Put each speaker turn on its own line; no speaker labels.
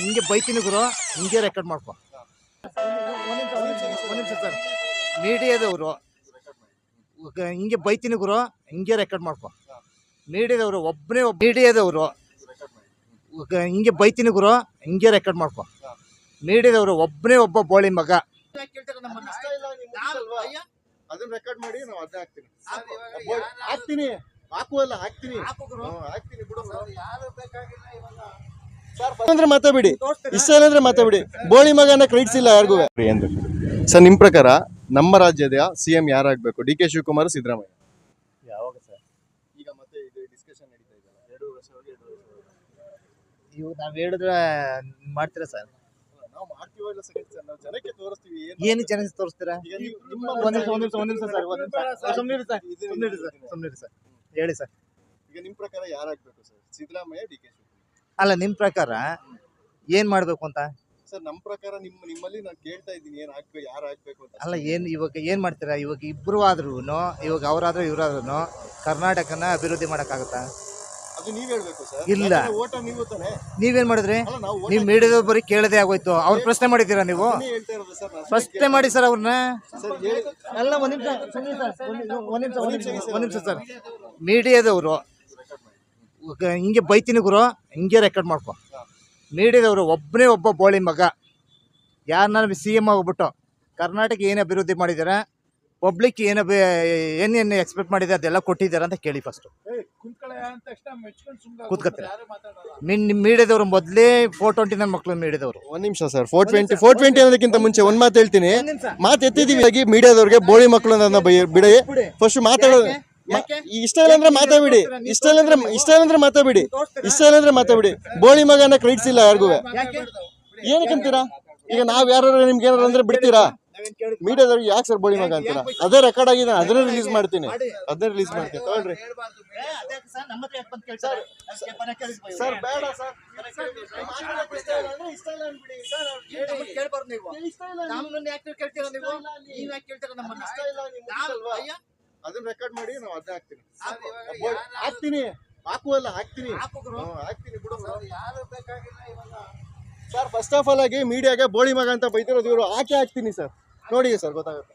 ಹಿಂಗೆ ಬೈತೀನಿ ಗುರು ಹಿಂಗೆ ರೆಕಾರ್ಡ್ ಮಾಡ್ಕೊ. ಸರ್ ಮೀಡಿಯಾದವರು ಹಿಂಗೆ ಬೈತೀನಿ ಗುರು ಹಿಂಗೆ ರೆಕಾರ್ಡ್ ಮಾಡ್ಕೊ. ಮೀಡಿಯಾದವರು ಒಬ್ಬನೇ ಒಬ್ಬ ಮೀಡಿಯಾದವರು ಹಿಂಗೆ ಬೈತೀನಿ ಗುರು ಹಿಂಗೆ ರೆಕಾರ್ಡ್ ಮಾಡ್ಕೊ. ಮೀಡಿಯಾದವರು ಒಬ್ಬನೇ ಒಬ್ಬ ಬೋಳಿ ಮಗ.
ಅದನ್ನ ರೆಕಾರ್ಡ್ ಮಾಡಿ ನಾವು ಅದನ್ನ ಹಾಕ್ತೀನಿ. ಹಾಕುವಲ್ಲ ಹಾಕ್ತೀನಿ. ಹಾಕುವಲ್ಲ ಹಾಕ್ತೀನಿ ಬಿಡೋ ಯಾರು ಬೇಕಾಗಿಲ್ಲ ಸರ್ ಅಂದ್ರೆ ಮಾತಾಬಿಡಿ ಇಷ್ಟ ಅಂದ್ರೆ ಮಾತಾಬಿಡಿ ಬೋಳಿ ಮಗನ ಕ್ರೆಡಿಟ್ಸ್ ಇಲ್ಲ ಯಾರಿಗೂ. ಸರ್ ನಿಮ್ ಪ್ರಕಾರ ನಮ್ಮ ರಾಜ್ಯದ CM ಯಾರಾಗ್ಬೇಕು? D K Shivakumar Siddaramaiah.
ಯಾವಾಗ ಸರ್?
ಈಗ ಮತ್ತೆ ಇದು ಡಿಸ್ಕಷನ್ ನಡೀತಾ ಇದೆ ಎರಡು ವರ್ಷ
ಇವು ನಾವು ಹೇಳಿದ್ರೆ ಮಾಡ್ತೀರಾ ಸರ್?
ನಾವು ಮಾಡ್ತೀವಲ್ಲ ಸರ್ ನಾವು ಜನಕ್ಕೆ ತೋರಿಸ್ತೀವಿ ಏನು
ಚೆನ್ನಾಗಿ ತೋರಿಸ್ತೀರಾ?
ನಿಮ್ಮ
ಒಂದ್ ನಿಮಿಷ ಒಂದ್ ನಿಮಿಷ ಒಂದ್ ನಿಮಿಷ ಸರ್ ಒಂದ್ ನಿಮಿಷ. ಸರ್ ಸುಮ್ಮನೆ ಸರ್ ಸುಮ್ಮನೆ ಸರ್. ಹೇಳಿ ಸರ್.
ಈಗ ನಿಮ್ ಪ್ರಕಾರ ಯಾರಾಗಬೇಕು ಸರ್? ಸಿದ್ದರಾಮಯ್ಯ ಡಿ ಕೆ
ಅಲ್ಲ ನಿಮ್ಮ ಪ್ರಕಾರ ಏನ್ ಮಾಡ್ಬೇಕು ಅಂತ?
ಸರ್ ನಮ್ಮ ಪ್ರಕಾರ ನಿಮ್ಮ ನಿಮ್ಮಲ್ಲಿ ನಾನು ಕೇಳ್ತಾ ಇದ್ದೀನಿ ಏನ್ ಹಾಕ್ಬೇಕು ಯಾರು ಹಾಕ್ಬೇಕು ಅಂತ.
ಅಲ್ಲ ಏನ್ ಇವಾಗ ಏನ್ ಮಾಡ್ತೀರಾ? ಇವಾಗ ಇಬ್ರು ಆದ್ರೂ ಇವಾಗ ಅವರಾದ್ರೂ ಇವರಾದ್ರೂ ಕರ್ನಾಟಕನ ಅಭಿವೃದ್ಧಿ ಮಾಡಕ್ಕಾಗತ್ತಾ?
ಅದು ನೀವ್ ಹೇಳ್ಬೇಕು ಸರ್.
ಇಲ್ಲ.
ಓಟ ನೀವು ತಾನೆ.
ನೀವೇನ್ ಮಾಡಿದ್ರಿ?
ಅಲ್ಲ ನಾವು vote
ನೀವ್ ಮೀಡಿಯಾದ ಬರೀ ಕೇಳದೆ ಆಗೋಯ್ತು. ಅವ್ರ ಪ್ರಶ್ನೆ ಮಾಡಿದ್ದೀರಾ ನೀವು?
ಹಾಕ್ತೀನಿ ಹೇಳ್ತಾ ಇರೋದು ಸರ್ ನಾನು.
ಪ್ರಶ್ನೆ ಮಾಡಿ ಸರ್ ಅವ್ರನ್ನ
ಸರ್ ಹೇಳಿ.
ಅಲ್ಲ ಒಂದ್ ನಿಮಿಷ ಸುಮ್ನಿರಿ ಸರ್, ಒಂದ್ ನಿಮಿಷ, ಒಂದ್ ನಿಮಿಷ, ಒಂದ್ ನಿಮಿಷ, ಒಂದ್ ನಿಮಿಷ ಸರ್. ಮೀಡಿಯಾದವರು. ಹಿಂಗೆ ಬೈತೀನಿ ಗುರು. ಹಿಂಗೆ ರೆಕಾರ್ಡ್ ಮಾಡ್ಕೊ? ಮೀಡಿಯಾದವರು ಒಬ್ಬನೇ ಒಬ್ಬ ಬೋಳಿ ಮಗ. ಯಾರನ್ನ ಸಿ ಎಂ ಆಗಿಬಿಟ್ಟು ಕರ್ನಾಟಕ ಏನು ಅಭಿವೃದ್ಧಿ ಮಾಡಿದ್ದಾರೆ ಪಬ್ಲಿಕ್ ಏನು ಏನೇನು ಏನು ಎಕ್ಸ್ಪೆಕ್ಟ್ ಮಾಡಿದೆ ಅದೆಲ್ಲ ಕೊಟ್ಟಿದ್ದಾರೆ ಅಂತ ಕೇಳಿ ಫಸ್ಟ್ ಕೂತ್ಕೊತೀರ ನಿನ್ ನಿಮ್ಮ ಮೀಡಿಯಾದವ್ರು ಮೊದಲೇ ಫೋರ್ ಟ್ವೆಂಟಿ ನನ್ನ ಮಕ್ಳು ಮೀಡಿಯಾದವರು
ಒಂದು ನಿಮಿಷ sir four twenty four twenty ಅನ್ನೋದಕ್ಕಿಂತ ಮುಂಚೆ ಒಂದು ಮಾತು ಹೇಳ್ತೀನಿ. ಮಾತು ಎತ್ತಿದೀವಿ ಆಗಿ ಮೀಡಿಯಾದವ್ರಿಗೆ ಬೋಳಿ ಮಕ್ಕಳು ನನ್ನ ಬಿಡಿ. ಫಸ್ಟ್ ಮಾತಾಡೋದು. ಇಷ್ಟ ಇಲ್ಲ ಅಂದ್ರೆ ಮಾತಾಡ್ಬಿಡಿ ಇಷ್ಟ ಇಲ್ಲ ಅಂದ್ರೆ ಇಷ್ಟ ಇಲ್ಲ ಅಂದ್ರೆ ಮಾತಾಡ್ಬಿಡಿ ಇಷ್ಟ ಇಲ್ಲ ಅಂದ್ರೆ ಮಾತಾಡ್ಬಿಡಿ ಬೋಳಿ ಮಗನ ಕ್ರೆಡಿಟ್ಸ್ ಇಲ್ಲ ಯಾರಿಗೂ ಏನಕ್ಕಂತೀರಾ ಈಗ ನಾವ್ ಯಾರು ನಿಮ್ಗೆ ಏನಾರು ಅಂದ್ರೆ ಬಿಡ್ತೀರಾ ಮೀಡಿಯಾದವ್ರಿಗೆ ಯಾಕೆ ಸರ್ ಬೋಳಿ ಮಗ ಅಂತೀರಾ ಅದೇ ರೆಕಾರ್ಡ್ ಆಗಿದೆ ಅದನ್ನೇ ರಿಲೀಸ್ ಮಾಡ್ತೀನಿ ಅದನ್ನೇ ರಿಲೀಸ್ ಮಾಡ್ತೀನಿ ತಗೊಳ್ರಿ ಸರ್ ಬೇಡ ಸರ್ ಅದನ್ನ ರೆಕಾರ್ಡ್ ಮಾಡಿ ನಾವು ಅದನ್ನ ಹಾಕ್ತೀನಿ. ಹಾಕ್ತೀನಿ. ಹಾಕುವಲ್ಲ ಹಾಕ್ತೀನಿ. ಹಾಕ್ತೀನಿ ಬಿಡು ಸರ್ ಫಸ್ಟ್ ಆಫ್ ಆಲ್ ಆಗಿ ಮೀಡಿಯಾಗೆ ಬೋಳಿ ಮಗ ಅಂತ ಬೈತಿರೋದು ಇವರು. ಹಾಕಿ ಹಾಕ್ತೀನಿ ಸರ್. ನೋಡಿ ಸರ್ ಗೊತ್ತಾಗುತ್ತೆ.